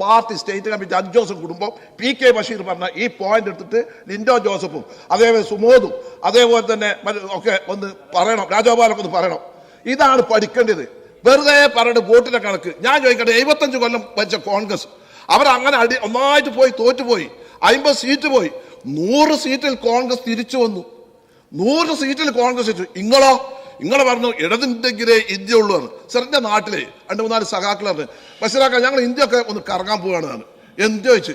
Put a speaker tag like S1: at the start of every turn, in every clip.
S1: Party state committee അജ് Joseph കുടുംബം P K Basheer പറഞ്ഞ ഈ പോയിന്റ് എടുത്തിട്ട് ലിൻഡോ ജോസഫും അതേപോലെ സുമോദും അതേപോലെ തന്നെ ഒക്കെ ഒന്ന് പറയണം. രാജഗോപാലൊക്കെ ഒന്ന് പറയണം. ഇതാണ് പഠിക്കേണ്ടത്. വെറുതെ പറഞ്ഞിട്ട് വോട്ടിന്റെ കണക്ക്. ഞാൻ ചോദിക്കട്ടെ എഴുപത്തഞ്ച് കൊല്ലം ഭരിച്ച കോൺഗ്രസ് അവർ അങ്ങനെ അടി ഒന്നായിട്ട് പോയി തോറ്റുപോയി അമ്പത് സീറ്റ് പോയി. നൂറ് സീറ്റിൽ കോൺഗ്രസ് തിരിച്ചു വന്നു. നൂറ് സീറ്റിൽ കോൺഗ്രസ് വെച്ചു ഇങ്ങളോ ഇങ്ങളെ പറഞ്ഞു ഇടതുണ്ടെങ്കിലേ ഇന്ത്യ ഉള്ളൂ എന്ന് എന്റെ നാട്ടിലെ രണ്ട് മൂന്നാൽ സഖാക്കൾ പറഞ്ഞു ബഷീറാക്ക ഞങ്ങൾ ഇന്ത്യ ഒക്കെ ഒന്ന് കറങ്ങാൻ പോവുകയാണ് എന്ത് ചോദിച്ചു?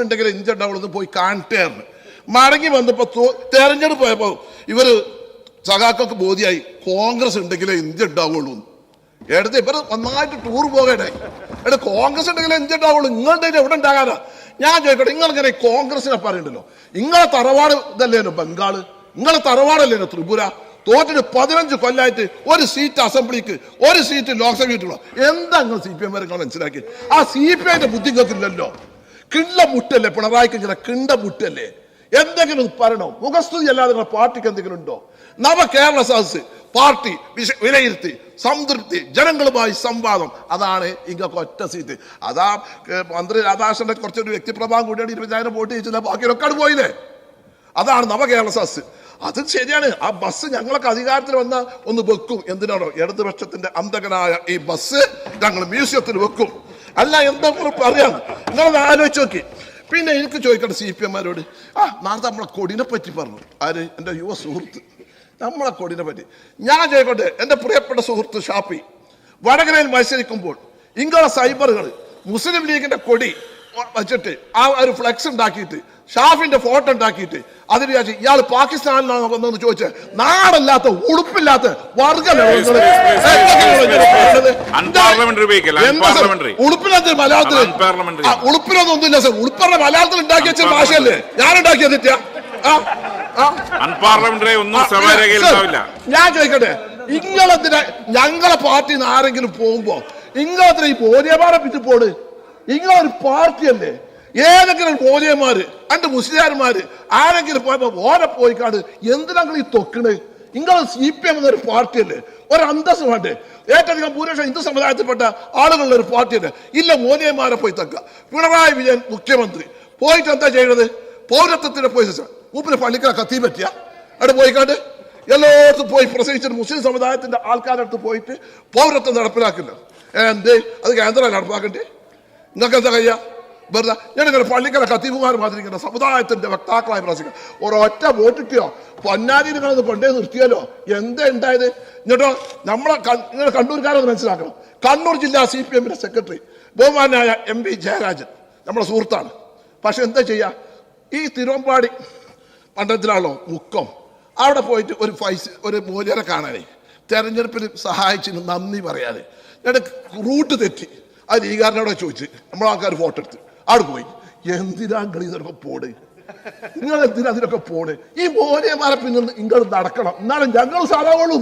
S1: ഉണ്ടെങ്കിൽ ഇന്ത്യ ഉണ്ടാവുള്ളൂ എന്ന് പോയി കാണട്ടേർന്ന് മടങ്ങി വന്നപ്പോൾ തെരഞ്ഞെടുപ്പ് പോയപ്പോ ഇവർ സഖാക്കൾക്ക് ബോധ്യായി കോൺഗ്രസ് ഉണ്ടെങ്കിലേ ഇന്ത്യ ഉണ്ടാവുള്ളൂ എന്ന്. എടുത്ത് ഇവർ നന്നായിട്ട് ടൂർ പോകട്ടെ എടാ കോൺഗ്രസ് ഉണ്ടെങ്കിലേ ഇന്ത്യ ഉണ്ടാവുള്ളൂ നിങ്ങളുടെ എവിടെ ഉണ്ടാകാനാ? ഞാൻ ചോദിക്കട്ടെ നിങ്ങളിങ്ങനെ കോൺഗ്രസിനെ പറയണ്ടല്ലോ നിങ്ങളെ തറവാട് ഇതല്ലേനോ ബംഗാൾ? നിങ്ങളെ തറവാടല്ലേനോ ത്രിപുര? തോറ്റിട്ട് പതിനഞ്ച് കൊല്ലായിട്ട് ഒരു സീറ്റ് അസംബ്ലിക്ക് ഒരു സീറ്റ് ലോക്സഭയ്ക്കുള്ള എന്താ നിങ്ങൾ സി പി എം നിങ്ങൾ മനസ്സിലാക്കി? ആ സി പി ഐന്റെ ബുദ്ധി കത്തില്ലല്ലോ കിണ്ട മുട്ടല്ലേ പിണറായിക്ക് ഇങ്ങനെ കിണ്ട മുട്ടല്ലേ എന്തെങ്കിലും പറയണോ മുഖസ്തുതി അല്ലാതെ നിങ്ങളുടെ പാർട്ടിക്ക് എന്തെങ്കിലും ഉണ്ടോ? നവ കേരള സദസ് പാർട്ടി വിലയിരുത്തി സംതൃപ്തി ജനങ്ങളുമായി സംവാദം. അതാണ് ഇങ്ങൊക്കെ ഒറ്റ സീറ്റ്. അതാ മന്ത്രി രാധാകൃഷ്ണന്റെ കുറച്ചൊരു വ്യക്തിപ്രഭാവം കൂടിയാണ് ഇരുപതിനായിരം വോട്ട് ചെയ്യിച്ചില്ല ബാക്കിയൊക്കെ പോയില്ലേ? അതാണ് നവകേരള സദസ് അത് ശരിയാണ്. ആ ബസ് ഞങ്ങളൊക്കെ അധികാരത്തിൽ വന്ന ഒന്ന് വെക്കും. എന്തിനാണോ? ഇടതുപക്ഷത്തിന്റെ അന്തകനായ ഈ ബസ് ഞങ്ങൾ മ്യൂസിയത്തിൽ വെക്കും. അല്ല എന്താ പറയാം നിങ്ങളത് ആലോചിച്ച് നോക്കി. പിന്നെ എനിക്ക് ചോദിക്കട്ടെ സി പി എമ്മാരോട് ആ നാളെ നമ്മളെ കൊടിനെ പറ്റി പറഞ്ഞു. ആര്? എന്റെ യുവ സുഹൃത്ത്. നമ്മളെ കൊടിനെ പറ്റി. ഞാൻ ചോദിക്കട്ടെ എന്റെ പ്രിയപ്പെട്ട സുഹൃത്ത് ഷാപ്പി വടകരയിൽ മത്സരിക്കുമ്പോൾ ഇങ്ങളെ സൈബറുകൾ മുസ്ലിം ലീഗിന്റെ കൊടി വെച്ചിട്ട് ആ ഒരു ഫ്ലെക്സ് ഉണ്ടാക്കിയിട്ട് ഷാഫിന്റെ ഫോട്ടോ ഉണ്ടാക്കിയിട്ട് അതിന് വിചാരിച്ചു ഇയാൾ പാകിസ്ഥാനിലാണ് വന്നതെന്ന് ചോദിച്ച് നാടല്ലാത്ത ഉടുപ്പില്ലാത്ത. ഉടുപ്പില്ലാത്ത മലയാളത്തിൽ ഉളുപ്പിലൊന്നും ഒന്നുമില്ല സർ. ഉളുപ്പറ മലയാളത്തിൽ ഉണ്ടാക്കി വെച്ച ഭാഷയല്ലേ? ഞാൻ ഉണ്ടാക്കിയത് തെറ്റാ ഞാൻ ചോദിക്കട്ടെ ഇങ്ങളെന്തിനാ ഞങ്ങളെ പാർട്ടിന്ന് ആരെങ്കിലും പോകുമ്പോ ഇങ്ങളെന്തിനാ ഈ ബോധ്യമാരെ പിറ്റ് പോട് ഇങ്ങളൊരു പാർട്ടിയല്ലേ? ഏതെങ്കിലും ബോധ്യന്മാര് അന്റെ മുസ്ലിംമാര് ആരെങ്കിലും പോയപ്പോ ഓരെ പോയിക്കാണ്ട് എന്തിനാ നിങ്ങൾ ഈ തൊക്കണ്? നിങ്ങൾ സി പി എം എന്നൊരു പാർട്ടിയല്ലേ? ഒരു അന്തസ് വേണ്ടേ? ഏറ്റവും ഭൂരിപക്ഷം ഹിന്ദു സമുദായത്തിൽപ്പെട്ട ആളുകളുടെ ഒരു പാർട്ടിയല്ലേ? ഇല്ല മോദിയന്മാരെ പോയി തക്ക. പിണറായി വിജയൻ മുഖ്യമന്ത്രി. പോയിട്ട് എന്താ ചെയ്യുന്നത് പൗരത്വത്തിന്റെ പോയി മൂപ്പിന് പള്ളിക്കാ കത്തി പറ്റിയ. അവിടെ പോയിക്കാണ്ട് എല്ലായിടത്തും പോയി പ്രസംഗിച്ചിട്ട് മുസ്ലിം സമുദായത്തിന്റെ ആൾക്കാരുടെ അടുത്ത് പോയിട്ട് പൗരത്വം നടപ്പിലാക്കില്ല. എന്ത്? അത് കേന്ദ്രം നടപ്പാക്കണ്ടേ? നിങ്ങൾക്ക് എന്താ കഴിയുക? വെറുതെ ഞാനിങ്ങനെ പള്ളിക്കല കത്തീഫുമാർ മാതിരി ഇങ്ങനെ സമുദായത്തിന്റെ വക്താക്കളായി പ്രാസിക്കുക ഒരൊറ്റ വോട്ടിട്ടോ പൊന്നാരി നിങ്ങളത് കൊണ്ടേ നിർത്തിയാലോ? എന്താ ഉണ്ടായത്? എന്നിട്ടോ നമ്മളെ നിങ്ങൾ കണ്ണൂർക്കാരൊന്ന് മനസ്സിലാക്കണം. കണ്ണൂർ ജില്ലാ സി പി എമ്മിന്റെ സെക്രട്ടറി ബഹുമാനായ എം പി ജയരാജൻ. നമ്മുടെ സുഹൃത്താണ്. പക്ഷെ എന്താ ചെയ്യാ? ഈ തിരുവമ്പാടി മണ്ഡലത്തിലാണല്ലോ മുക്കം. അവിടെ പോയിട്ട് ഒരു ഫൈസ് ഒരു മൂല്യരെ കാണാനേ തെരഞ്ഞെടുപ്പിൽ സഹായിച്ചതിന് നന്ദി പറയാതെ ഞാൻ റൂട്ട് തെറ്റി. അത് ഈകാരനോടെ ചോദിച്ച്. നമ്മളെ ആൾക്കാർ ഫോട്ടോ എടുത്ത്. അവിടെ പോയി. എന്തിനാ നിങ്ങൾ ഇതിനൊക്കെ പോണ്? നിങ്ങൾ എന്തിനാ അതിനൊക്കെ പോണ്? ഈ മോനെമാരെ പിന്നെ നിങ്ങൾ നടക്കണം. എന്നാലും ഞങ്ങൾ സാധാവുള്ളൂ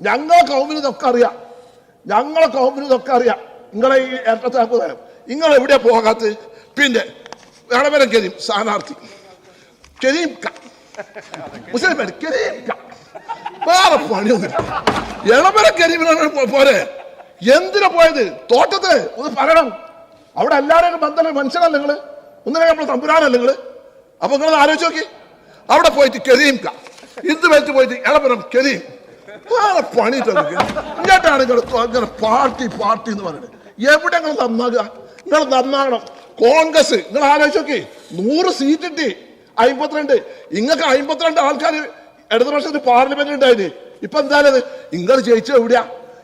S1: ഞങ്ങളെ കൗമിന് ഇതൊക്കെ അറിയാം. ഞങ്ങളെ കൗമിന് ഇതൊക്കെ അറിയാം. നിങ്ങളെ ഈ ഇരട്ടത്താപ്പ് തരം. നിങ്ങൾ എവിടെ പോകാത്ത പിന്നെ വേണമെങ്കിലും കരീം സ്ഥാനാർത്ഥി. കരീം. മുസ്ലിം കരീം. വേറെ പണിയൊന്നുമില്ല. ഇളമര കരീമിനാണ് പോരെ. എന്തിനാ പോയത്? തോട്ടത്ത് ഒന്ന് പറയണം. അവിടെ എല്ലാവരും ബന്ധം മനുഷ്യനല്ല നിങ്ങൾ. ഒന്നിനെ നമ്മൾ തമ്പുരാനല്ല നിങ്ങൾ അപ്പൊ നിങ്ങൾ ആലോചിച്ച് നോക്കി. അവിടെ പോയിട്ട് കെതിയും ഇത് വെച്ച് പോയിട്ട് ഇളമരം കെതിയും. വേറെ പണി ഇങ്ങോട്ടാണ് നിങ്ങൾ അങ്ങനെ പാർട്ടി പാർട്ടി എന്ന് പറയുന്നത്. എവിടെ നിങ്ങൾ നന്നാകുക നിങ്ങൾ നന്നാകണം. കോൺഗ്രസ്. നിങ്ങൾ ആലോചിച്ച് നോക്കി. നൂറ് സീറ്റ് കിട്ടി. അമ്പത്തിരണ്ട് ഇങ്ങക്ക് അമ്പത്തിരണ്ട് ആൾക്കാർ ഇടതുപക്ഷത്തിന് പാർലമെന്റ് ഉണ്ടായിരുന്നു ഇപ്പൊ എന്തായാലും നിങ്ങൾ ജയിച്ച എവിടെയാ?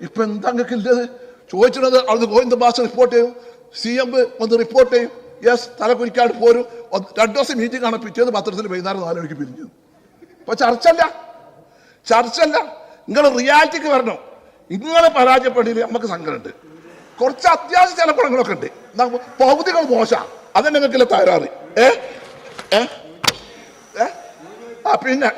S1: ഇപ്പൊ എന്താ അങ്ങക്ക് ഇല്ലത്? ചോദിച്ചത് അവിടുന്ന് ഗോവിന്ദ ബാസ് റിപ്പോർട്ട് ചെയ്യും. സി എം വന്ന് റിപ്പോർട്ട് ചെയ്യും. യെസ് തലകുരിക്കാട് പോരും. രണ്ടു ദിവസം മീറ്റിംഗ് ആണ്. പിറ്റേന്ന് പത്രത്തിൽ വൈകുന്നേരം നാല് മണിക്ക് പിരിഞ്ഞു. ഇപ്പൊ ചർച്ചല്ല ചർച്ചല്ല നിങ്ങൾ റിയാലിറ്റിക്ക് വരണം. നിങ്ങൾ പരാജയപ്പെടില്ല നമുക്ക് സങ്കടമുണ്ട്. കുറച്ച് അത്യാവശ്യ ചില ഗുണങ്ങളൊക്കെ ഉണ്ട്. പകുതികൾ മോശ. അതന്നെ നിങ്ങൾക്കില്ല തകരാറ്? ഏ? ഏ? ആ പിന്നെ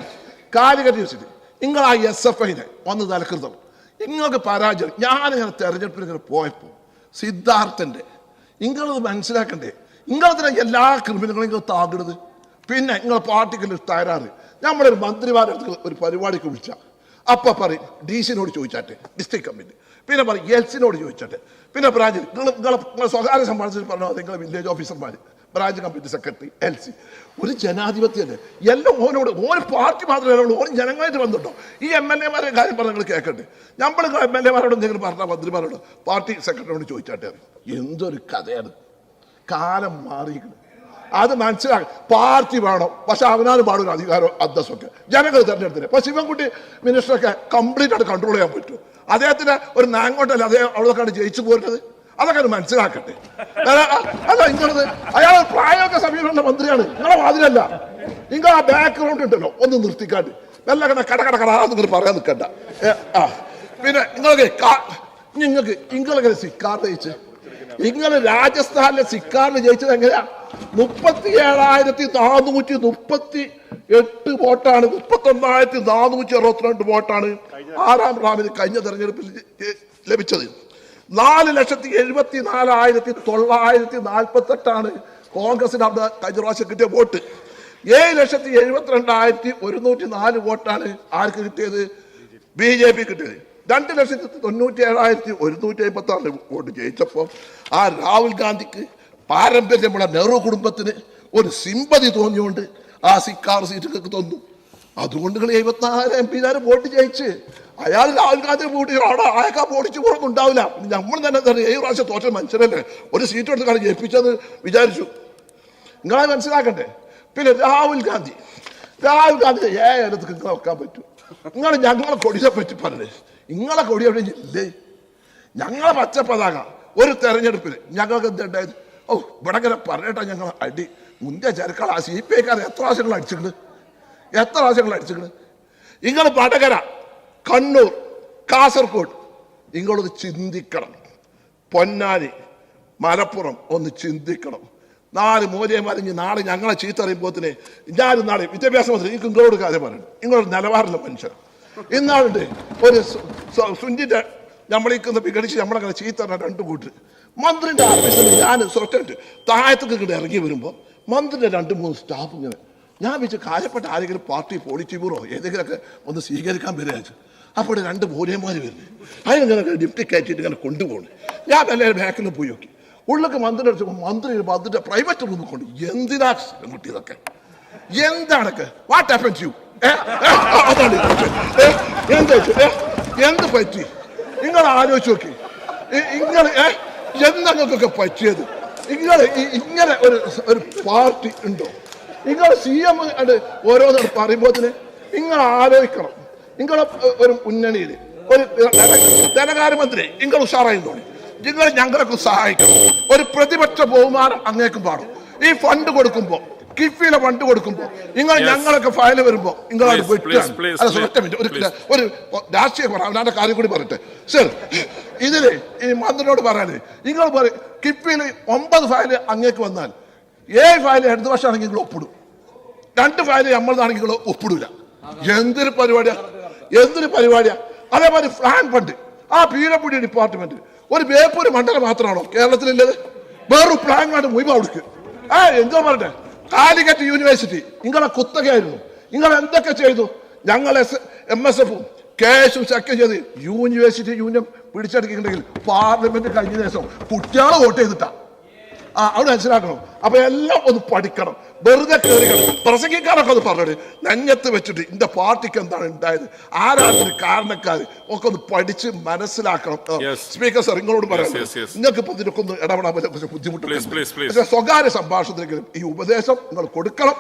S1: കാലികറ്റ് വെച്ചിട്ട്. നിങ്ങൾ ആ എസ് എഫ് ഐനെ വന്ന് തലക്കൃതം നിങ്ങൾക്ക് പരാജയം. ഞാനിങ്ങനെ തെരഞ്ഞെടുപ്പിൽ ഇങ്ങനെ പോയപ്പോൾ സിദ്ധാർത്ഥന്റെ നിങ്ങളത് മനസ്സിലാക്കണ്ടേ? നിങ്ങളതിനെ എല്ലാ ക്രിമിനലുകളും നിങ്ങൾ താകിടുന്നത് പിന്നെ നിങ്ങൾ പാർട്ടിക്കുള്ള തകരാറ്. നമ്മളൊരു മന്ത്രിമാരുടെ ഒരു പരിപാടിക്ക് വിളിച്ച. അപ്പം പറയും ഡി സിനോട് ചോദിച്ചാട്ടെ ഡിസ്ട്രിക്ട് കമ്മിറ്റി. പിന്നെ പറയും എൽസിനോട് ചോദിച്ചാട്ടെ. പിന്നെ ബ്രാഞ്ചിൽ നിങ്ങൾ നിങ്ങളെ സ്വകാര്യ സംബന്ധിച്ച് പറഞ്ഞാൽ നിങ്ങളെ വില്ലേജ് ഓഫീസർമാർ branch committee secretary L C ഒരു ജനാധിപത്യല്ലേ എല്ലാം ഓനോട് ഓന് പാർട്ടി മാത്രമല്ല ഉള്ളൂ ഓന് ജനങ്ങളായിട്ട് ബന്ധുണ്ടോ ഈ എം എൽ എമാരെ കാര്യം പറഞ്ഞ് നിങ്ങൾ കേൾക്കട്ടെ നമ്മൾ എം എൽ എമാരോട് എന്തെങ്കിലും പറഞ്ഞാൽ മന്ത്രിമാരോട് പാർട്ടി സെക്രട്ടറിയോട് ചോദിച്ചാട്ടെ. എന്തൊരു കഥയാണ്. കാലം മാറിയിരിക്കുന്നത് അത് മനസ്സിലാക്കി പാർട്ടി വേണം പക്ഷെ അവനാലും പാടും അധികാരം അന്തസ്സൊക്കെ. ജനങ്ങൾ തെരഞ്ഞെടുത്തില്ല? പക്ഷെ ശിവൻകുട്ടി മിനിസ്റ്ററൊക്കെ കംപ്ലീറ്റ് ആയിട്ട് കൺട്രോൾ ചെയ്യാൻ പറ്റും അദ്ദേഹത്തിന് ഒരു നാങ്ങോട്ടല്ല അദ്ദേഹം അവിടെക്കാണ് ജയിച്ചു പോരുന്നത്? അതൊക്കെ അത് മനസ്സിലാക്കട്ടെ. അല്ല, ഇങ്ങനത് അയാൾ പ്രായമൊക്കെ സമീപം മന്ത്രിയാണ്. നിങ്ങളെ മാതിരല്ല നിങ്ങൾ ആ ബാക്ക്ഗ്രൗണ്ട് ഉണ്ടല്ലോ ഒന്ന് നിർത്തിക്കാണ്ട്. നല്ല കട കട കട കട നിങ്ങൾ പറയാൻ നിൽക്കണ്ട. പിന്നെ നിങ്ങൾക്ക് നിങ്ങൾക്ക് നിങ്ങളെങ്ങനെ സിക്കാർ ജയിച്ച്. നിങ്ങൾ രാജസ്ഥാനിലെ സിക്കാറിൽ ജയിച്ചത് എങ്ങനെയാ? മുപ്പത്തി ഏഴായിരത്തി നാനൂറ്റി മുപ്പത്തി എട്ട് വോട്ടാണ്. മുപ്പത്തി ഒന്നായിരത്തി നാനൂറ്റി അറുപത്തിരണ്ട് വോട്ടാണ് ആറാം റാമിന് കഴിഞ്ഞ തെരഞ്ഞെടുപ്പിൽ ലഭിച്ചത്. നാല് ലക്ഷത്തി എഴുപത്തി നാലായിരത്തി തൊള്ളായിരത്തി നാൽപ്പത്തി എട്ടാണ് കോൺഗ്രസിന് അവിടെ കഴിഞ്ഞ പ്രാവശ്യം കിട്ടിയ വോട്ട്. ഏഴ് ലക്ഷത്തി എഴുപത്തിരണ്ടായിരത്തി ഒരുന്നൂറ്റി നാല് വോട്ടാണ് ആർക്ക് കിട്ടിയത്? ബി ജെ പി കിട്ടിയത്. രണ്ട് ലക്ഷത്തി തൊണ്ണൂറ്റി ഏഴായിരത്തി ഒരുന്നൂറ്റി അമ്പത്തി ആറ് വോട്ട് ജയിച്ചപ്പോൾ ആ രാഹുൽ ഗാന്ധിക്ക് പാരമ്പര്യമുള്ള നെഹ്റു കുടുംബത്തിന് ഒരു സിമ്പതി തോന്നിയുകൊണ്ട് ആ സിക്കാർ സീറ്റുകൾക്ക് തന്നു. അതുകൊണ്ട് നിങ്ങൾ എഴുപത്തിനാല് എം പിമാര് വോട്ട് ജയിച്ച്. അയാൾ രാഹുൽഗാന്ധി കൂട്ടി അവിടെ അയാൾക്ക് പൊടിച്ചു പോകണം ഉണ്ടാവില്ല. നമ്മൾ തന്നെ തന്നെ ഏഴ് പ്രാവശ്യം തോറ്റ മനുഷ്യരല്ലേ? ഒരു സീറ്റ് എടുത്താണ് ജയിപ്പിച്ചത് വിചാരിച്ചു. നിങ്ങളെ മനസ്സിലാക്കണ്ടേ? പിന്നെ രാഹുൽ ഗാന്ധി രാഹുൽ ഗാന്ധി ഏതൊക്കെ നിങ്ങളെ വെക്കാൻ പറ്റൂ. നിങ്ങൾ ഞങ്ങളെ കൊടിയെ പറ്റി പറഞ്ഞേ. നിങ്ങളെ കൊടി എവിടെ ഇല്ലേ? ഞങ്ങളെ പച്ച പതാക ഒരു തെരഞ്ഞെടുപ്പിൽ ഞങ്ങൾക്ക് എന്തുണ്ടായത് ഓ ഇവിടെ ഇങ്ങനെ പറഞ്ഞിട്ടാ ഞങ്ങൾ അടി. മുന്തിയ ചരക്കൾ ആ സി പി ഐക്കാർ എത്ര പ്രാവശ്യങ്ങൾ അടിച്ചിട്ടുണ്ട് എത്ര പ്രാവശ്യങ്ങൾ അടിച്ചിട്ടുണ്ട് നിങ്ങൾ വടകര കണ്ണൂർ കാസർഗോഡ് നിങ്ങളൊന്ന് ചിന്തിക്കണം. പൊന്നാനി മലപ്പുറം ഒന്ന് ചിന്തിക്കണം. നാല് മൂലയമാരിഞ്ഞ് നാളെ ഞങ്ങളെ ചീത്ത അറിയുമ്പോത്തിന് ഞാനും നാളെ വിദ്യാഭ്യാസ മന്ത്രി എനിക്ക് നിങ്ങളോട് കാര്യം പറയണം. നിങ്ങളൊരു നിലവാരമുള്ള മനുഷ്യർ ഇന്നാളുണ്ട് ഒരു സു- സു- സുഞ്ചിന്റെ നമ്മളീക്കുന്ന വിഘടിച്ച് നമ്മളങ്ങനെ ചീത്ത രണ്ട് കൂട്ട് മന്ത്രിന്റെ ഓഫീസിൽ ഞാൻ സ്വർട്ടായിട്ട് താഴത്തേക്ക് ഇങ്ങോട്ട് ഇറങ്ങി വരുമ്പോൾ മന്ത്രിന്റെ രണ്ട് മൂന്ന് സ്റ്റാഫ് ഇങ്ങനെ ഞാൻ വെച്ച് കാര്യപ്പെട്ട ആരെങ്കിലും പാർട്ടി പോളിറ്റി ബ്യൂറോ ഏതെങ്കിലുമൊക്കെ ഒന്ന് സ്വീകരിക്കാൻ വരിക അപ്പോൾ രണ്ട് മൂലയന്മാർ വരുന്നു. അതിനിങ്ങനെ ലിഫ്റ്റ് കയറ്റിയിട്ട് ഇങ്ങനെ കൊണ്ടുപോകണം ഞാൻ എല്ലാവരും ബാക്കിൽ പോയി നോക്കി. ഉള്ളൊക്കെ മന്ത്രി അടിച്ചപ്പോൾ മന്ത്രി മന്ത്രിയുടെ പ്രൈവറ്റ് റൂമിൽ കൊണ്ട് എന്തിനാ കിട്ടിയതൊക്കെ എന്താണൊക്കെ? വാട്ട് ഹാപ്പൻ യു അതാണ് എന്താ എന്ത് പറ്റി? നിങ്ങൾ ആലോചിച്ച് നോക്കി. ഇങ്ങനെ എന്തൊക്കെ പറ്റിയത്? ഇങ്ങനെ ഇങ്ങനെ ഒരു ഒരു പാർട്ടി ഉണ്ടോ? നിങ്ങൾ സി എം ഓരോന്ന് പറയുമ്പോൾ നിങ്ങൾ ആലോചിക്കണം. നിങ്ങളെ ഒരു മുന്നണിയിൽ ഒരു ധനകാര്യമന്ത്രി നിങ്ങൾ ഉഷാറായി തോന്നി. നിങ്ങൾ ഞങ്ങളൊക്കെ സഹായിക്കണം. ഒരു പ്രതിപക്ഷ ബഹുമാനം അങ്ങേക്കും പാടും ഈ ഫണ്ട് കൊടുക്കുമ്പോൾ കിഫിയിലെ ഫണ്ട് കൊടുക്കുമ്പോൾ നിങ്ങൾ. ഞങ്ങളൊക്കെ ഫയൽ വരുമ്പോൾ നിങ്ങളത് മിനിറ്റ്. ഒരു. ഒരു രാഷ്ട്രീയ അവനാന്റെ കാര്യം കൂടി പറയട്ടെ. സർ ഇതിൽ ഈ മന്ത്രിയോട് പറയാനേ നിങ്ങൾ പറയും കിഫിയിൽ ഒമ്പത് ഫയൽ അങ്ങേക്ക് വന്നാൽ ഏഴ് ഫയൽ ഇടത് വർഷമാണെങ്കിൽ നിങ്ങൾ ഒപ്പിടും. രണ്ട് ഫയൽ നമ്മളതാണെങ്കിൽ നിങ്ങൾ ഒപ്പിടൂല. എന്തൊരു പരിപാടിയാ? എന്തൊരു പരിപാടിയാ? അതേമാതിരി ഫ്ലാൻ ഫണ്ട്. ആ പീരപ്പുടി ഡിപ്പാർട്ട്മെന്റ്. ഒരു ബേപ്പൂര് മണ്ഡലം മാത്രമാണോ കേരളത്തിലുള്ളത്? വേറൊരു പ്ലാൻ വേണ്ട മുയിമ അവിടേക്ക്. ആ എന്തോ പറയട്ടെ കാലിക്കറ്റ് യൂണിവേഴ്സിറ്റി. നിങ്ങളെ കുത്തകയായിരുന്നു. നിങ്ങൾ എന്തൊക്കെ ചെയ്തു? ഞങ്ങൾ എസ് എം എസ് എഫും കേസും സെക്കം ചെയ്ത് യൂണിവേഴ്സിറ്റി യൂണിയൻ പിടിച്ചെടുക്കുന്നുണ്ടെങ്കിൽ പാർലമെന്റ് കഴിഞ്ഞ ദിവസം കുട്ടികളെ വോട്ട് ചെയ്തിട്ടാ. ആ അവിടെ മനസ്സിലാക്കണം. അപ്പൊ എല്ലാം ഒന്ന് പഠിക്കണം. വെറുതെ കയറി പ്രസംഗിക്കാരൊക്കെ പ്രസംഗിക്കാനൊക്കെ ഒന്ന് പറഞ്ഞു നെഞ്ഞത്ത് വെച്ചിട്ട് ഇന്റെ പാർട്ടിക്ക് എന്താണ് ഉണ്ടായത്? ആരാണ് കാരണക്കാർ കാരണക്കാര്? ഒക്കെ ഒന്ന് പഠിച്ച് മനസ്സിലാക്കണം. സ്പീക്കർ സാർ നിങ്ങളോട് പറയാം. നിങ്ങൾക്ക് ഇപ്പൊ ഇതിനൊക്കെ ഒന്ന് ഇടപെടാൻ പറ്റിയ കുറച്ച്. ബുദ്ധിമുട്ടുണ്ട് സ്വകാര്യ സംഭാഷണത്തിലെങ്കിലും ഈ ഉപദേശം നിങ്ങൾ കൊടുക്കണം.